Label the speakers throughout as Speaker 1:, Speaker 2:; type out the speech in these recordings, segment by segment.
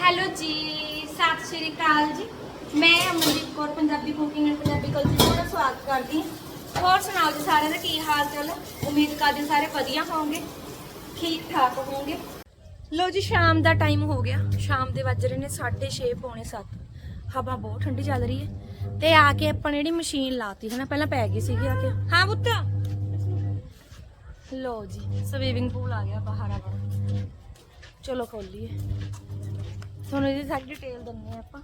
Speaker 1: Hello ਜੀ, ਸਤਿ ਸ਼੍ਰੀ ਅਕਾਲ ਜੀ। ਮੈਂ Amandeep Kaur, Punjabi cooking and Punjabi culture ਦਾ ਸਵਾਗਤ ਕਰਦੀ ਹਾਂ। ਹੋਰ ਸੁਣਾਓ ਜੀ ਸਾਰਿਆਂ ਦਾ ਕੀ ਹਾਲ ਚਾਲ? ਉਮੀਦ ਕਰਦੇ ਸਾਰੇ ਵਧੀਆ ਹੋਵੋਗੇ, ਠੀਕ ਠਾਕ ਹੋਵੋਗੇ। ਲੋ ਜੀ, ਸ਼ਾਮ ਦਾ ਟਾਈਮ ਹੋ ਗਿਆ। ਸ਼ਾਮ ਦੇ ਵੱਜ ਰਹੇ ਨੇ 6:30 ਪੌਣੇ 7 ਹਵਾ ਬਹੁਤ ਠੰਡੀ ਚੱਲ ਰਹੀ ਹੈ। ਤੇ ਆ ਕੇ ਆਪਾਂ ਨੇ ਜਿਹੜੀ ਮਸ਼ੀਨ ਲਾਤੀ ਹਨਾ ਪਹਿਲਾਂ ਪੈ ਗਈ ਸੀਗੀ ਆ ਕੇ। ਹਾਂ ਪੁੱਤ। ਲੋ ਜੀ ਸਵੀਮਿੰਗ ਪੂਲ ਆ ਗਿਆ ਬਾਹਰ ਆ ਗਿਆ ਚਲੋ ਖੋਲੀਏ। ਤੁਹਾਨੂੰ ਇਹਦੀ ਸਾਰੀ ਡਿਟੇਲ ਦਿੰਨੇ ਆ ਆਪਾਂ।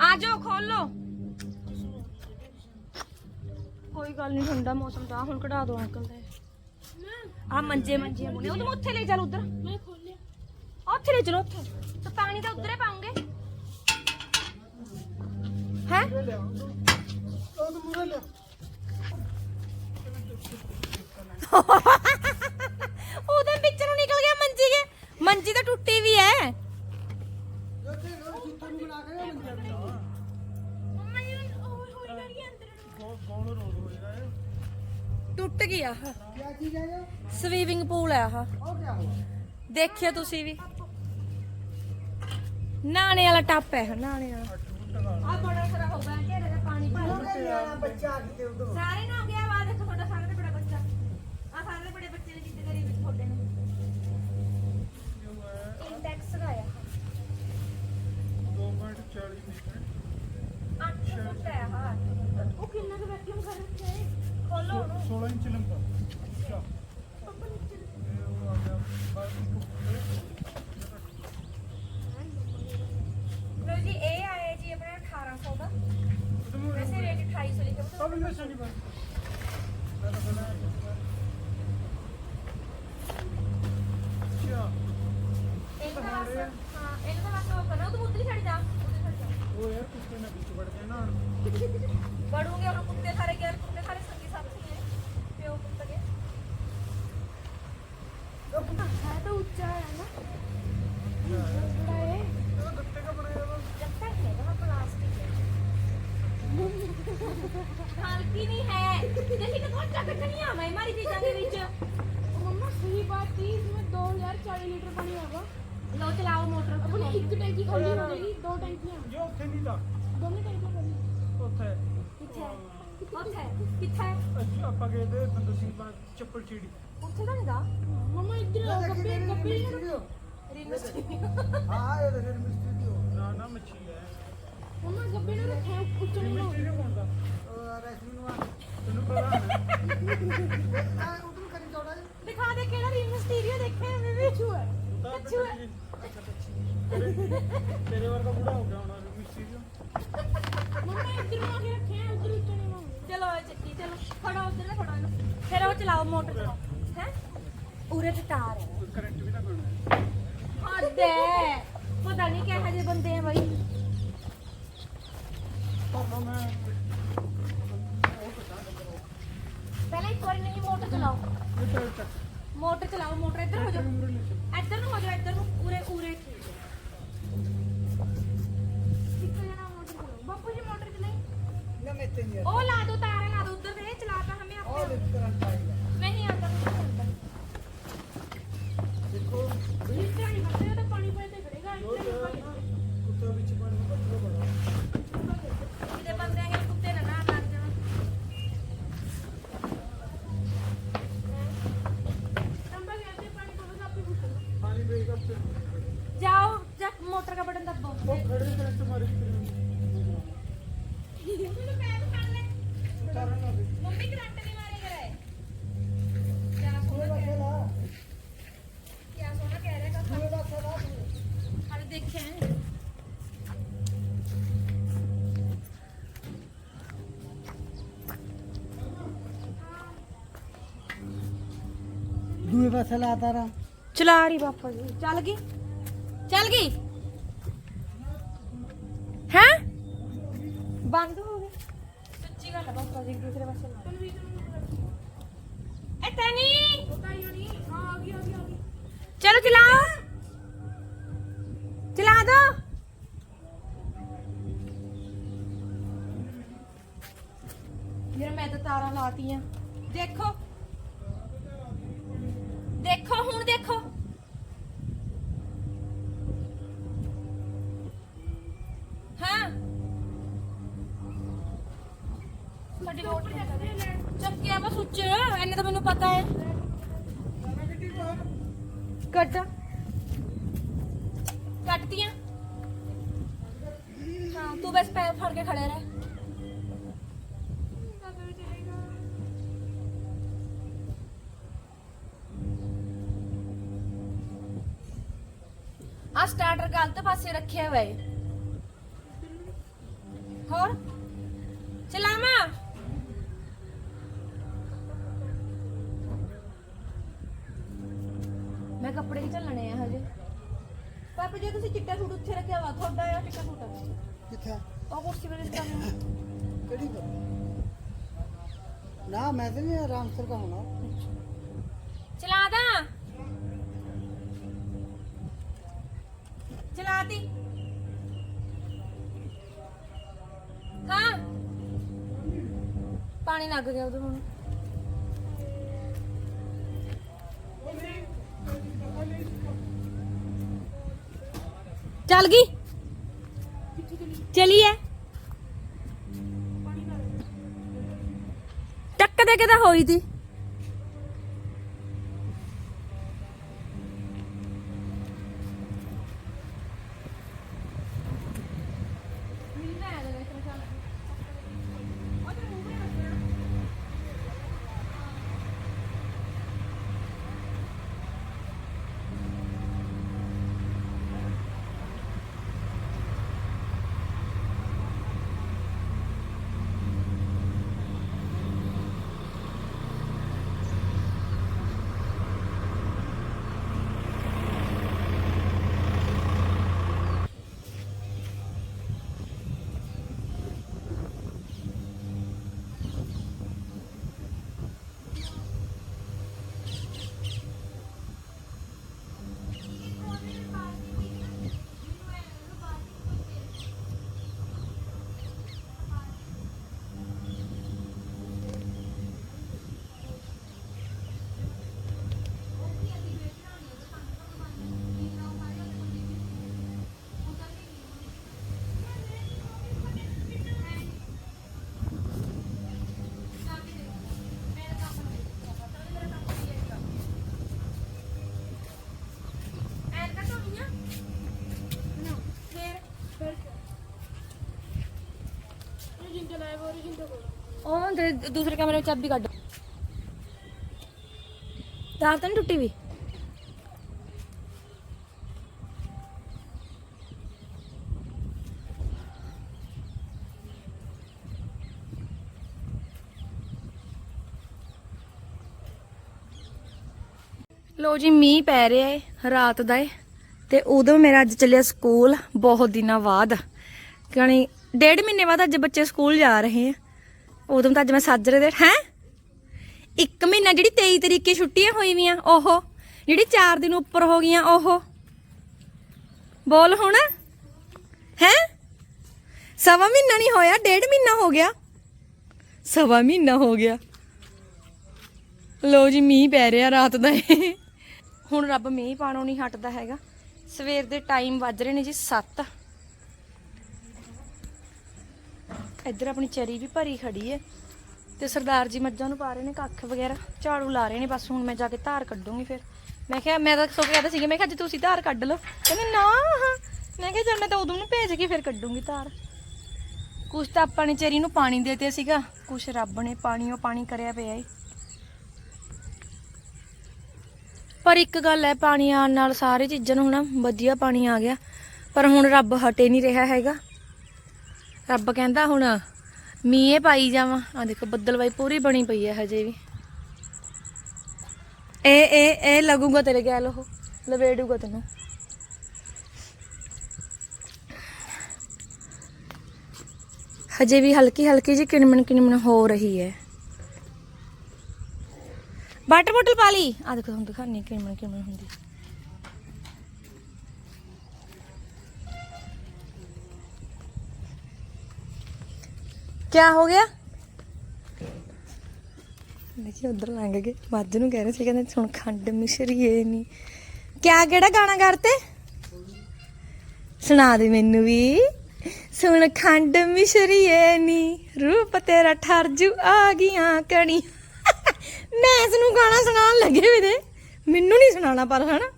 Speaker 1: ਆ ਜਾਓ ਖੋਲੋ। ਕੋਈ ਗੱਲ ਨਹੀਂ ਠੰਡਾ ਮੌਸਮ ਤਾਂ ਹੁਣ ਕਢਾ ਦੋ ਅੰਕਲ ਦੇ। ਆ ਮੰਜੇ ਮੰਜੇ ਬੁਨੇ ਉਹ ਉੱਥੇ ਲੈ ਚੱਲ ਉਧਰ। ਮੈਂ ਖੋਲਿਆ। ਉੱਥੇ ਲੈ ਚਲੋ ਉੱਥੇ। ਤਾਂ ਪਾਣੀ ਤਾਂ ਉਧਰੇ ਪਾਉਂਗੇ। ਹੈ? ਉਹਦੇ ਵਿੱਚ ਨੂੰ ਨਿਕਲ ਗਿਆ ਮੰਜੀ ਕੇ ਮੰਜੀ ਤਾਂ ਟੁੱਟੀ ਵੀ ਹੈ ਟੁੱਟ ਗਿਆ ਸਵੀਮਿੰਗ ਪੂਲ ਹੈ ਆਹ। ਦੇਖਿਓ ਤੁਸੀਂ ਵੀ। ਨਾਣੇ ਵਾਲਾ ਟੱਪ ਹੈ ਨਾਣੇ ਵਾਲਾ। ਆ ਬੜਾ ਸਾਰਾ ਹੋ ਗਿਆ ਢੇੜੇ ਦਾ ਪਾਣੀ ਭਰ ਸਾਰੇ ਨਾ ਗਿਆ ਵਾ ਦੇਖੋ ਤੁਹਾਡਾ ਸਾਰੇ ਤੋਂ ਬੜਾ ਬੱਚਾ। ਆ ਸਾਰੇ ਬੜੇ ਬੱਚੇ ਨੇ ਜਿੱਦ ਕਰੀ ਵਿੱਚ ਤੁਹਾਡੇ ਨੇ। ਇੰਡੈਕਸ ਲਗਾਇਆ। 8 ਫੁੱਟ ਹੈ ਹਾਂ ਉਹ ਕਿੰਨਾ ਕੁ ਵੈਕਿਊਮ ਕਰ ਰੱਖਿਆ ਹੈ ਖੋਲੋ ਉਹਨੂੰ।
Speaker 2: 16 ਇੰਚ ਲੰਬਾ।
Speaker 3: हजार चालीस लीटर पानी होगा
Speaker 1: लो चलाओ मोटर
Speaker 3: अपनी एक टैंकी खाली हो जाएगी दो टैंकियां
Speaker 2: ਜੋ ਉੱਥੇ ਨਹੀਂ ਦਾ
Speaker 3: दोनों टैंकियां खाली
Speaker 2: ਉੱਥੇ
Speaker 1: किथे किथे किथे
Speaker 2: ਅਸੀਂ ਆਪਾਂ ਗਏ ਤੇ ਬੰਦ ਸਿੰਘ ਬਾਗ ਚੱਪਲ ਚੀੜੀ
Speaker 1: ਉੱਥੇ ਤਾਂ ਨਹੀਂ ਦਾ
Speaker 3: मम्मा इधर गप्पे गप्पे
Speaker 1: ਰਿੰਗ
Speaker 2: ਹਾਂ ਇਹ ਫਿਰ ਮਿਸਤਰੀ ਹੋ ਨਾ ਨਾ ਮੱਛੀ ਹੈ
Speaker 3: मम्मा गप्पे ने रखे हैं कुछ नहीं हो
Speaker 2: ਮਿਸਤਰੀ ਕੌਣ ਦਾ ਤੈਨੂੰ ਪਤਾ ਹੈ
Speaker 1: ਦਿਖਾ ਦੇ ਕਿਹੜਾ ਰਿੰਗ ਮਿਸਟੀਰੀਓ ਦੇਖਿਆ
Speaker 3: कछु है
Speaker 1: कछु
Speaker 2: है तेरे वर्ग का बूढ़ा हो गया होना मिस्त्री जो
Speaker 3: मम्मी इधर मांगे रखे हैं उधर उतने
Speaker 1: मांगे चलो चक्की चलो फड़ो उधर ना फड़ो फिर वो चलाओ मोटर चलाओ हैं उरे से तार करंट भी
Speaker 2: ना पड़ना हद है
Speaker 1: पता नहीं क्या है बंदे हैं भाई पहले
Speaker 2: एक बार
Speaker 1: नहीं मोटर चलाओ ਨਹੀਂ ਮੋਟਰ ਚਲਾਓ
Speaker 2: ਇਹ ਤਾਂ ਚੱਕ में
Speaker 3: बस
Speaker 1: चलाता रहा चला रही बापा जी। चल गई। चल गई। है? बंद हो गई। सच्ची गल है पापा जी, दूसरे पास चला ए, तनी। चलो चलाओ। चला दो। मैं तो तारा लाती हूँ। ਚੱਕਿਆ ਬਸ ਉੱਚ ਐਨੇ ਤਾਂ ਮੈਨੂੰ ਪਤਾ ਹੈ। ਕੱਟ ਕੱਟਤੀਆਂ। ਹਾਂ ਤੂੰ ਬਸ ਪੈਰ ਫੜ ਕੇ ਖੜੇ ਰਹਿ। ਆ ਸਟਾਰਟਰ ਗਲਤ ਪਾਸੇ ਰੱਖਿਆ ਹੋਇਆ ਪਾਪਾ ਜੀ ਤੁਸੀਂ ਚਿੱਟਾ ਸੂਟ ਉੱਥੇ ਰੱਖਿਆ ਵਾ ਤੁਹਾਡਾ ਆ ਚਿੱਟਾ ਸੂਟ
Speaker 2: ਕਿੱਥੇ
Speaker 1: ਉਹ ਕੁਰਸੀ ਤੇ ਰਿਸ਼ਤਾ
Speaker 2: ਕਿਹੜੀ ਗੱਲ? ਨਾ ਮੈਂ ਤੇ ਨਹੀਂ ਆਰਾਮ ਸਰ ਦਾ ਹੋਣਾ
Speaker 1: ਚਲਾ ਦਾਂ ਚਲਾ ਦੀ ਹਾਂ। ਪਾਣੀ ਲੱਗ ਗਿਆ ਉਧਰ ਹੁਣ। ਚੱਲ ਗਈ? ਚਲੀ ਐ ਟੱਕ ਦੇ ਕੇ ਤਾਂ ਹੋਈ ਤੀ।
Speaker 3: ਉਹ ਜਿੰਦੇ
Speaker 1: ਦੇ ਦੂਸਰੇ ਕਮਰੇ ਵਿੱਚ ਚਾਬੀ ਕੱਢ। ਤਾਰ ਤਾਂ ਨੀ ਟੁੱਟੀ ਵੀ। ਲੋ ਜੀ, ਮੀਂਹ ਪੈ ਰਿਹਾ ਏ ਰਾਤ ਦਾ ਏ, ਤੇ ਉਦੋਂ ਮੇਰਾ ਅੱਜ ਚੱਲਿਆ ਸਕੂਲ, ਬਹੁਤ ਦਿਨਾਂ ਬਾਅਦ। ਕਣੀ ਡੇਢ ਮਹੀਨੇ ਬਾਅਦ ਅੱਜ ਬੱਚੇ ਸਕੂਲ ਜਾ ਰਹੇ ਆ। ਉਦੋਂ ਤਾਂ ਅੱਜ ਮੈਂ ਸਾਜਰੇ ਦੇ ਹੈ? ਇੱਕ ਮਹੀਨਾ ਜਿਹੜੀ 23 ਤਰੀਕੇ ਛੁੱਟੀਆਂ ਹੋਈ ਵੀਆਂ, ਉਹ। ਜਿਹੜੀ 4 ਦਿਨ ਉੱਪਰ ਹੋ ਗਈਆਂ, ਉਹ। ਬੋਲ ਹੁਣ। ਹੈ? ਸਵਾ ਮਹੀਨਾ ਨਹੀਂ ਹੋਇਆ, ਡੇਢ ਮਹੀਨਾ ਹੋ ਗਿਆ। ਸਵਾ ਮਹੀਨਾ ਹੋ ਗਿਆ। ਲੋ ਜੀ, ਮੀਂਹ ਪੈ ਰਿਹਾ ਰਾਤ ਦਾ। ਹੁਣ ਰੱਬ ਮੀਂਹ ਪਾਣੋਂ ਨਹੀਂ ਹਟਦਾ ਹੈਗਾ। ਸਵੇਰ ਦੇ ਟਾਈਮ ਵੱਜ ਰਹੇ ਨੇ ਜੀ 7 ਇੱਧਰ ਆਪਣੀ ਚਰੀ ਵੀ ਭਰੀ ਖੜੀ ਹੈ ਤੇ ਸਰਦਾਰ ਜੀ ਮੱਝਾਂ ਨੂੰ ਪਾ ਰਹੇ ਨੇ, ਕੱਖ ਵਗੈਰਾ। ਝਾੜੂ ਲਾ ਰਹੇ ਨੇ, ਬਸ ਹੁਣ ਮੈਂ ਜਾ ਕੇ ਧਾਰ ਕੱਢੂੰਗੀ ਫਿਰ। ਮੈਂ ਕਿਹਾ, ਮੈਂ ਤਾਂ ਸੋ ਕੇ ਕਹਿੰਦਾ ਸੀਗਾ, ਮੈਂ ਕਿਹਾ, ਅੱਜ ਤੁਸੀਂ ਧਾਰ ਕੱਢ ਲਓ। ਕਹਿੰਦੇ, ਨਾ ਮੈਂ ਕਿਹਾ, ਚੱਲ ਮੈਂ ਤਾਂ ਉਦੋਂ ਨੂੰ ਭੇਜ ਕੇ ਫਿਰ ਕੱਢੂੰਗੀ ਧਾਰ। ਕੁਛ ਤਾਂ ਆਪਾਂ ਨੇ ਚਰੀ ਨੂੰ ਪਾਣੀ ਦੇਤੇ ਸੀਗਾ। ਕੁਛ ਰੱਬ ਨੇ ਪਾਣੀ, ਉਹ ਪਾਣੀ ਕਰਿਆ ਪਿਆ ਏ। ਪਰ ਇੱਕ ਗੱਲ ਹੈ, ਪਾਣੀ ਆਉਣ ਨਾਲ ਸਾਰੇ ਚੀਜ਼ਾਂ ਨੂੰ ਹੁਣ ਵਧੀਆ ਪਾਣੀ ਆ ਗਿਆ। ਪਰ ਹੁਣ ਰੱਬ ਹਟੇ ਨਹੀਂ ਰਿਹਾ ਹੈਗਾ। ਰੱਬ ਕਹਿੰਦਾ ਹੁਣ ਮੀਂਹ ਪਾਈ ਜਾਵਾਂ। ਆ ਦੇਖੋ ਬੱਦਲਵਾਈ ਪੂਰੀ ਬਣੀ ਪਈ ਹੈ ਹਜੇ ਵੀ। ਇਹ ਇਹ ਇਹ ਲੱਗੂਗਾ ਤੇਰੇ ਗੈਲ ਉਹ, ਲਵੇੜੂਗਾ ਤੈਨੂੰ। ਹਜੇ ਵੀ ਹਲਕੀ ਹਲਕੀ ਜਿਹੀ ਕਿਣਮਣ ਕਿਣਮਣ ਹੋ ਰਹੀ ਹੈ। ਵਾਟਰ ਬੋਟਲ ਪਾ ਲਈ। ਆ ਦੇਖੋ, ਤੁਹਾਨੂੰ ਦਿਖਾਣੀ ਕਿਣਮਣ ਕਿਣਮਣ ਹੁੰਦੀ। ਕਿਆ ਹੋ ਗਿਆ? ਦੇਖੀ ਉਧਰ ਲੰਘ ਗਏ। ਮੱਝ ਨੂੰ ਕਹਿ ਰਹੇ ਸੀ, ਕਹਿੰਦੇ ਸੁਣ ਖੰਡ ਮਿਸ਼ਰੀਏ ਇਹ ਨਹੀਂ ਕਿਆ, ਕਿਹੜਾ ਗਾਣਾ ਕਰਤੇ ਸੁਣਾ ਦੇ ਮੈਨੂੰ ਵੀ। ਸੁਣ, ਖੰਡ ਮਿਸ਼ਰੀਏ ਨੀ। ਰੂਪ ਤੇਰਾ ਠਰਜੂ ਆ ਗਈਆਂ ਕਣੀ। ਮੈਂ ਇਸ ਨੂੰ ਗਾਣਾ ਸੁਣਾਉਣ ਲੱਗੇ ਵੀ ਦੇ ਮੈਨੂੰ ਨਹੀਂ ਸੁਣਾਉਣਾ ਪਰ, ਹਨਾ?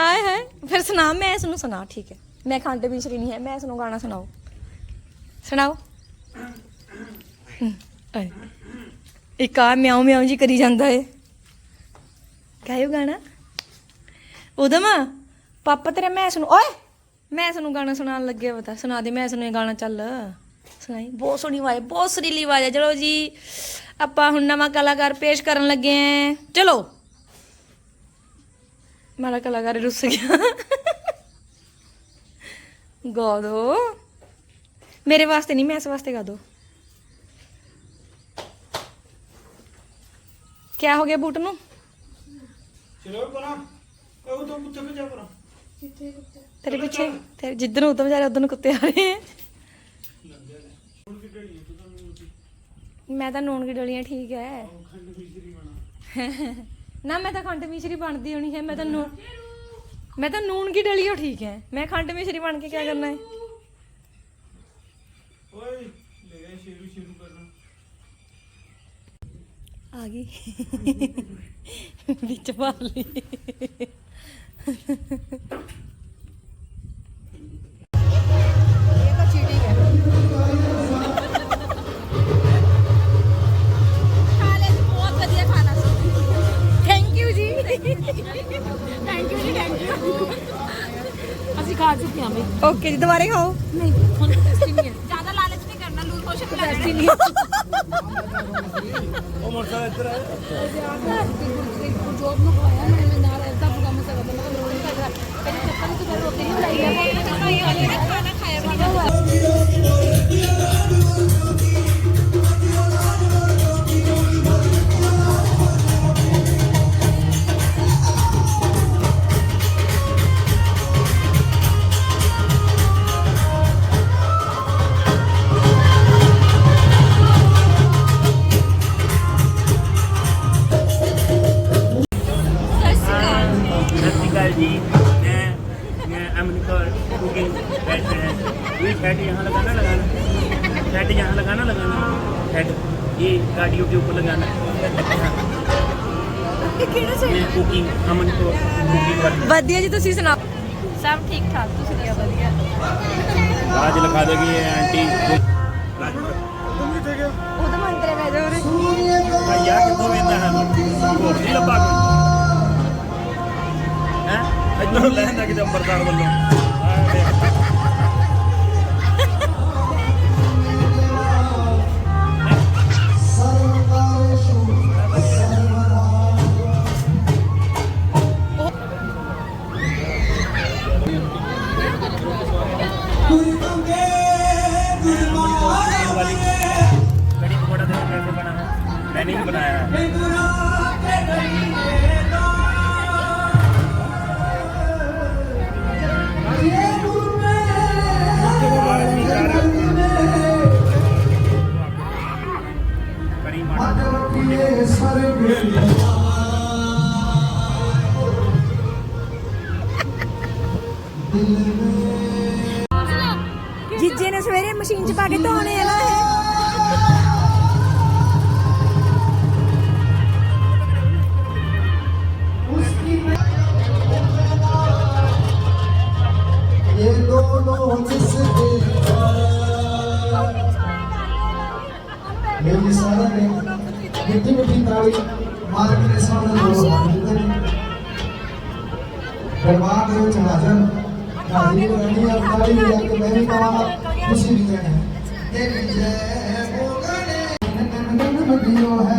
Speaker 1: ਆਏ ਹੈ ਫਿਰ ਸੁਣਾ, ਮੈਂ ਇਸ ਨੂੰ ਸੁਣਾ, ਠੀਕ ਹੈ। ਮੈਂ ਖੰਡ ਮਿਸ਼ਰੀ ਨਹੀਂ ਹੈ, ਮੈਂ ਇਸ ਨੂੰ ਗਾਣਾ ਸੁਣਾਓ ਸੁਣਾਓ। ਆਏ। ਇੱਕ ਆ ਮਿਆਉ ਮਿਆਉ ਜੀ ਕਰੀ ਜਾਂਦਾ ਏ। ਗਾਇਓ ਗਾਣਾ। ਉਦਮ ਪਾਪਾ ਤੇਰੇ ਮੈਸ ਨੂੰ ਓਏ! ਮੈਸ ਨੂੰ ਗਾਣਾ ਸੁਣਾਉਣ ਲੱਗੇ ਪਤਾ ਸੁਣਾ ਦੇ ਮੈਸ ਨੂੰ ਇਹ ਗਾਣਾ ਚੱਲ। ਸੁਣਾਈ। ਬਹੁਤ ਸੋਹਣੀ ਆਵਾਜ਼ ਹੈ, ਬਹੁਤ ਸੁਰੀਲੀ ਆਵਾਜ਼ ਹੈ ਚਲੋ ਜੀ ਆਪਾਂ ਹੁਣ ਨਵਾਂ ਕਲਾਕਾਰ ਪੇਸ਼ ਕਰਨ ਲੱਗੇ ਆਂ। ਚਲੋ। ਮਾਰਾ ਕਲਾਕਾਰ ਰੁੱਸ ਗਿਆ। ਗਾ ਦੋ ਮੇਰੇ ਵਾਸਤੇ ਨਹੀਂ ਮੈਂ ਇਸ ਵਾਸਤੇ ਗਾ ਦੋ। ਕੀ ਹੋ ਗਿਆ ਬੂਟ ਨੂੰ?
Speaker 2: ਚਲੋ ਕਰਾ। ਉਹ ਤੋਂ ਪੁੱਛ ਕੇ ਜਾ
Speaker 1: ਕਰਾ। ਤੇਰੇ ਪਿੱਛੇ ਤੇਰੇ ਜਿੱਧਰ ਉਦੋਂ ਵਿਚਾਰੇ ਉਦੋਂ ਕੁੱਤੇ ਆ ਰਹੇ ਮੈਂ ਤਾਂ ਨੋਨ ਕੀ ਡੋਲੀਆਂ ਠੀਕ ਹੈ ਨਾ ਮੈਂ ਤਾਂ ਖੰਡ ਮਿਸ਼ਰੀ ਬਣਦੀ ਹੋਣੀ ਹੈ ਮੈਂ ਤਾਂ ਨੋ ਮੈਂ ਤਾਂ ਨੂਨ ਕੀ ਡਲੀਓ ਠੀਕ ਹੈ ਮੈਂ ਖੰਡ ਮਿਸ਼ਰੀ ਬਣ ਕੇ ਕੀ ਕਰਨਾ ਹੈ
Speaker 2: ਓਏ ਲੈ ਗਿਆ ਸ਼ੇਰੂ ਸ਼ੇਰੂ ਕਰਨਾ।
Speaker 1: ਆ ਗਈ। ਵਿੱਚ ਮਾਰ ਲਈ। ਬਹੁਤ ਵਧੀਆ ਖਾਣਾ ਸੀ। ਥੈਂਕ ਯੂ ਜੀ।
Speaker 3: ਥੈਂਕ ਯੂ ਜੀ ਥੈਂਕ ਯੂ ਅਸੀਂ ਖਾ ਚੁੱਕੇ ਹਾਂ ਬਈ।
Speaker 1: ਓਕੇ ਜੀ ਦੁਬਾਰੇ ਖਾਓ
Speaker 3: ਨਹੀਂ ਹੁਣ ਟੈਸਟੀ ਨਹੀਂ ਹੈ
Speaker 1: ਜ਼ਿਆਦਾ ਲਾਲਚ ਨਹੀਂ ਕਰਨਾ ਲੂਜ਼
Speaker 3: ਟੈਸਟੀ ਨਹੀਂ।
Speaker 2: ਉਹ ਮੋਟਰਸਾਈਕਲ ਇੱਧਰ ਆ।
Speaker 3: ਜੋਬ ਨੂੰ ਖਵਾਇਆ ਮੈਂ ਨਾਲ ਐਸਾ ਪ੍ਰੋਗਰਾਮ ਸਕਦਾ ਮੈਂ ਕਿਹਾ ਨਹੀਂ ਕਰਦਾ ਕਹਿੰਦੇ ਚੱਕਰ ਤੋਂ ਰੋਟੀ ਨਹੀਂ ਲਾਈ ਹੈ
Speaker 1: ਖਾਣਾ ਖਾਇਆ
Speaker 4: ਸਤਿ
Speaker 1: ਵਧੀਆ ਜੀ ਤੁਸੀਂ ਸੁਣਾਓ? ਸਭ ਠੀਕ ਠਾਕ ਤੁਸੀਂ ਕਿਹਾ ਵਧੀਆ?
Speaker 4: ਰਾਜ ਲਿਖਾ ਦੇਗੀ ਇਹ ਆਂਟੀ?
Speaker 2: ਤੁਮ ਵੀ ਠੀਕ ਹੋ
Speaker 1: ਉਹਦਾ। ਮੰਤਰ ਹੈ ਜੋ
Speaker 4: ਯਾ ਕਿੱਥੋਂ ਵੇਂਦਾ ਹੈ ਹੋਰ ਨਹੀਂ ਲੱਭਾ ਕੋਈ? ਹੈ? ਇੱਧਰੋਂ ਲੈਂਦਾ ਕਿਤੇ ਅੰਬਰਦਾਰ ਵੱਲੋਂ।
Speaker 1: ದೇವಿ ಸಾಧನೆ ಬಿಟ್ಟಿ ಬಿಟ್ಟಿ ತಾಳಿ
Speaker 5: ಮಾರಕ್ಕೆ दरबार देव चढ़ाजन गाजी को रानी और ताली दिया कि मैं भी कमाना खुशी भी है। तेरी जय हो। गणे नन नन नन दियो है।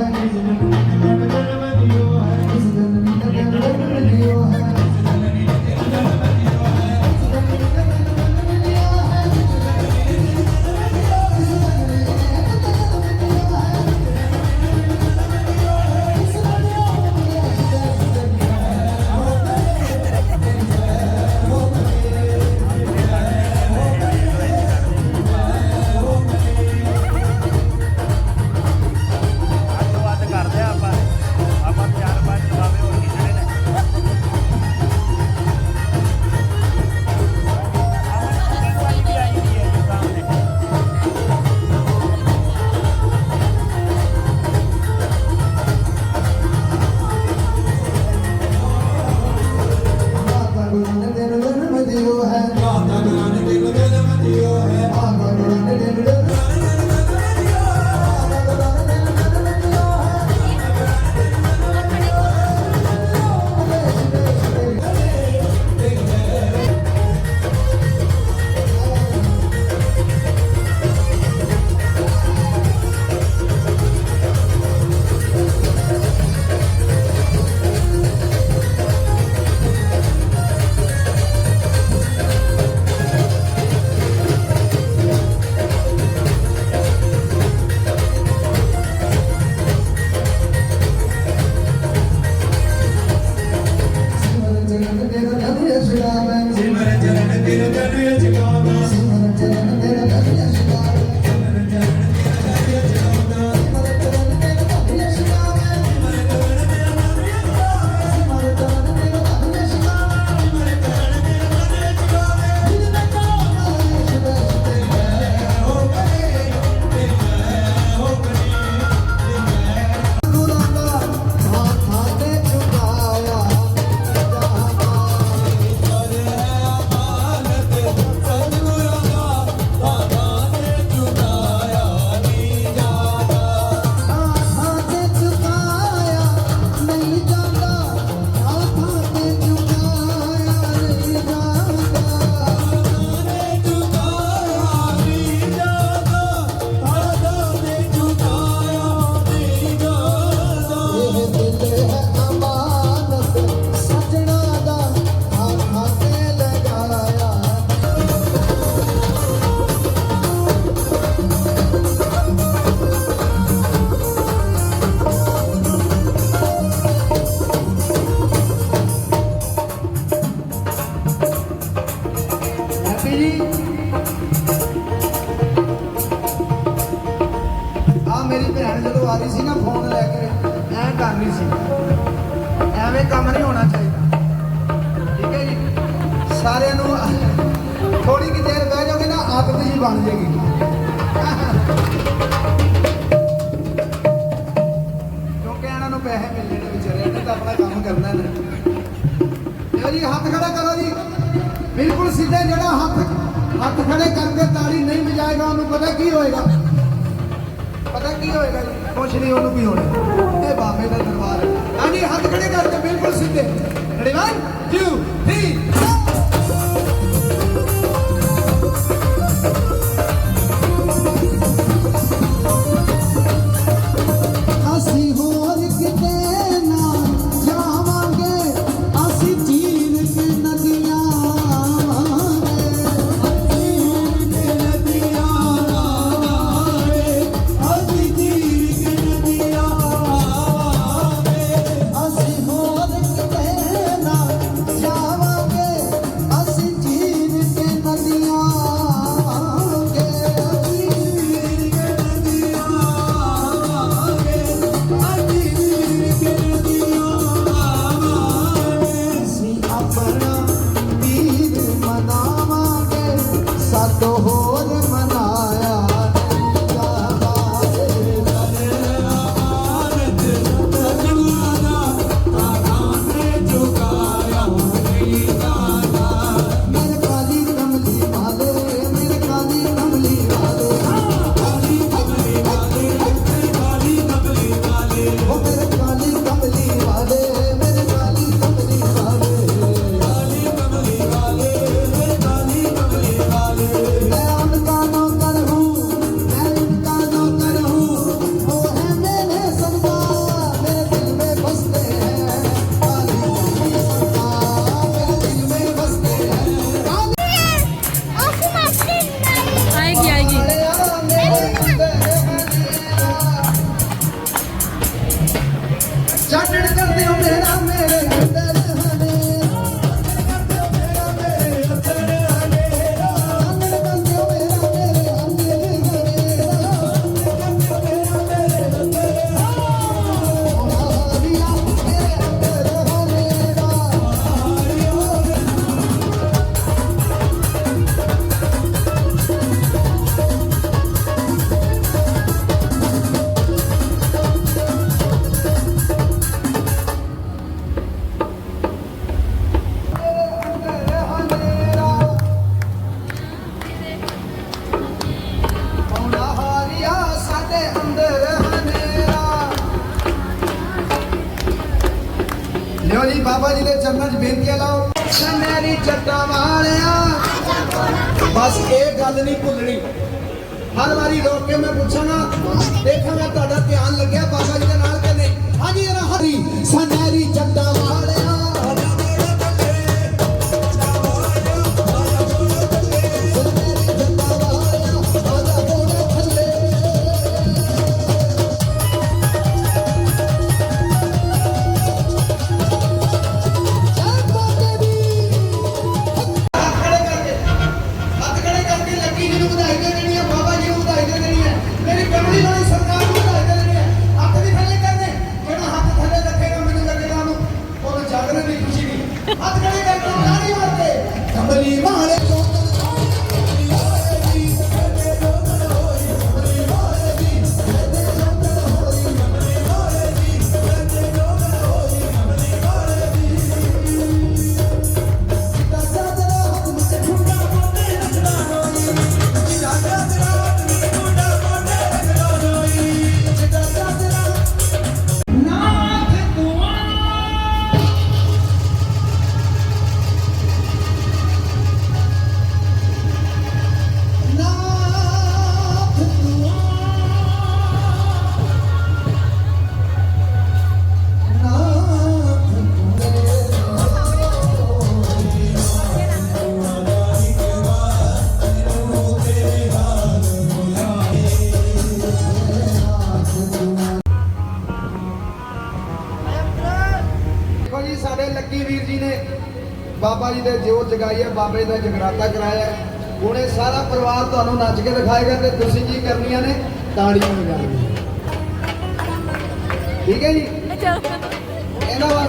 Speaker 5: ਜੀ
Speaker 4: ਆ
Speaker 5: ਮੇਰੀ ਭੈਣ ਜਦੋਂ ਆ ਰਹੀ ਸੀ ਨਾ ਫੋਨ ਲੈ ਕੇ ਐ ਕਰ ਸੀ। ਐਵੇਂ ਕੰਮ ਨਹੀਂ ਹੋਣਾ ਚਾਹੀਦਾ। ਠੀਕ ਹੈ ਜੀ? ਸਾਰਿਆਂ ਨੂੰ ਥੋੜੀ ਕਿ ਦੇਰ ਬਹਿ ਜਾਓਗੇ ਨਾ ਆਦਤ ਜੀ ਬਣ ਜਾਏਗੀ। ਕਿਉਂਕਿ ਇਹਨਾਂ ਨੂੰ ਪੈਸੇ ਮਿਲਣੇ ਨੇ ਵਿਚਾਰੇ ਨੇ, ਤਾਂ ਆਪਣਾ ਕੰਮ ਕਰਨਾ ਨੇ। ਜੀ, ਹੱਥ ਖੜਾ ਕਰੋ ਜੀ। ਬਿਲਕੁਲ ਸਿੱਧੇ ਜਿਹੜਾ ਹੱਥ ਹੱਥ ਖੜੇ ਕਰਕੇ ਤਾੜੀ ਨਹੀਂ ਵਜਾਏਗਾ, ਉਹਨੂੰ ਪਤਾ ਕੀ ਹੋਏਗਾ? ਪਤਾ ਕੀ ਹੋਏਗਾ ਕੁਛ ਨਹੀਂ, ਉਹਨੂੰ ਕੀ ਹੋਣਾ? ਇਹ ਬਾਬੇ ਦਾ ਦਰਬਾਰ ਹੈ। ਹਾਂਜੀ, ਹੱਥ ਖੜੇ ਕਰਕੇ ਬਿਲਕੁਲ ਸਿੱਧੇ। ਰੈਡੀ 1 2 3 ਬਸ ਇਹ ਗੱਲ ਨਹੀਂ ਭੁੱਲਣੀ। ਹਰ ਵਾਰੀ ਰੋਕ ਕੇ ਮੈਂ ਪੁੱਛਾਂਗਾ, ਦੇਖਾਂਗਾ ਤੁਹਾਡਾ ਧਿਆਨ ਲੱਗਿਆ ਬਾਬਾ ਜੀ ਦੇ ਨਾਲ ਕਿ ਨਹੀਂ? ਹਾਂਜੀ ਹਰੀ ਸਨੈਰੀ ਜੱਟਾਂ ਵਾਲਿਆ ਸਾਡੇ ਲੱਕੀ ਵੀਰ ਜੀ ਨੇ ਬਾਬਾ ਜੀ ਦੇ ਜੋਤ ਜਗਾਈ ਹੈ, ਬਾਬੇ ਦਾ ਜਗਰਾਤਾ ਕਰਾਇਆ ਹੁਣ ਇਹ ਸਾਰਾ ਪਰਿਵਾਰ ਤੁਹਾਨੂੰ ਨੱਚ ਕੇ ਦਿਖਾਏਗਾ ਤੇ ਤੁਸੀਂ ਕੀ ਕਰਨੀਆਂ ਨੇ? ਤਾੜੀਆਂ ਵਜਾਉਣੀਆਂ ਠੀਕ ਹੈ ਜੀ? ਇਹਨਾਂ ਵਾ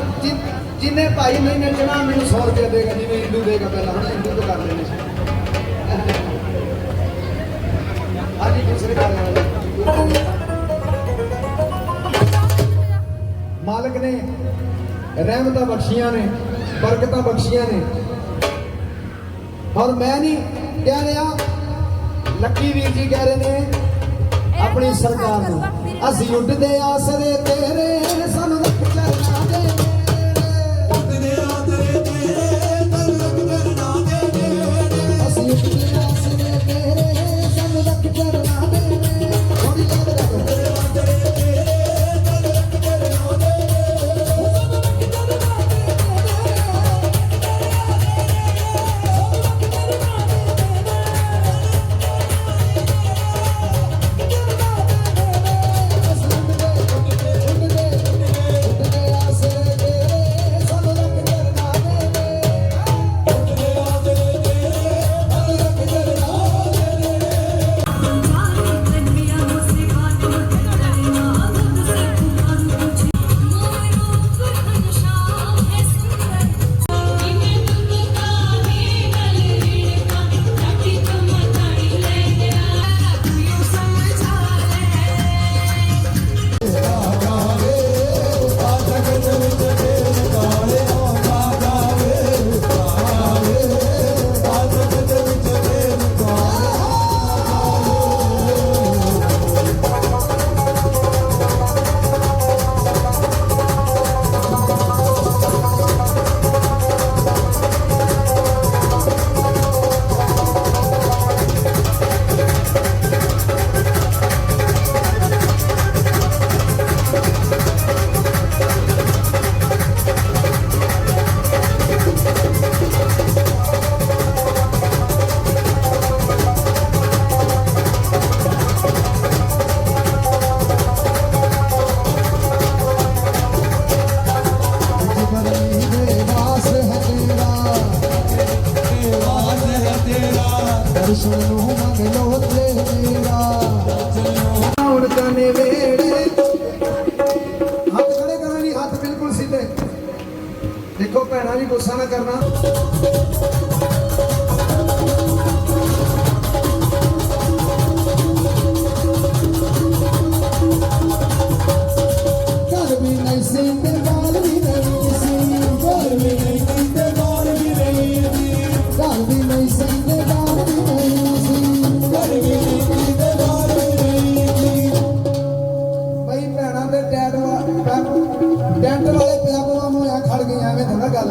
Speaker 5: ਜਿੰਨੇ ਭਾਈ ਨਹੀਂ ਨੱਚਣਾ ਮੈਨੂੰ 100 ਰੁਪਏ ਦੇਗਾ, ਜਿਵੇਂ ਹਿੰਦੂ ਦੇਗਾ ਪਹਿਲਾਂ, ਹੁਣ ਹਿੰਦੂ ਤੋਂ ਕਰ ਲੈਣੇ ਸੀ। ਹਾਂਜੀ, ਦੂਸਰੇ ਕਰ ਲੈਣੇ ਮਾਲਕ ਨੇ ਰਹਿਮਤਾਂ ਬਖਸ਼ੀਆਂ ਨੇ ਬਰਕਤਾਂ ਬਖਸ਼ੀਆਂ ਨੇ। ਔਰ ਮੈਂ ਨਹੀਂ ਕਹਿ ਰਿਹਾ ਲੱਕੀ ਵੀਰ ਜੀ ਕਹਿ ਰਹੇ ਨੇ ਆਪਣੀ ਸਰਕਾਰ ਨੂੰ। ਅਸੀਂ ਉੱਡਦੇ ਆਸਰੇ ਤੇਰੇ।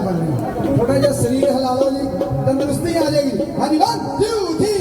Speaker 5: ਬਣਨੀ ਥੋੜਾ ਜਿਹਾ ਸਰੀਰ ਹਿਲਾ ਲਓ ਜੀ ਤੰਦਰੁਸਤੀ ਆ ਜਾਏਗੀ। ਹਾਂਜੀ 1 2 3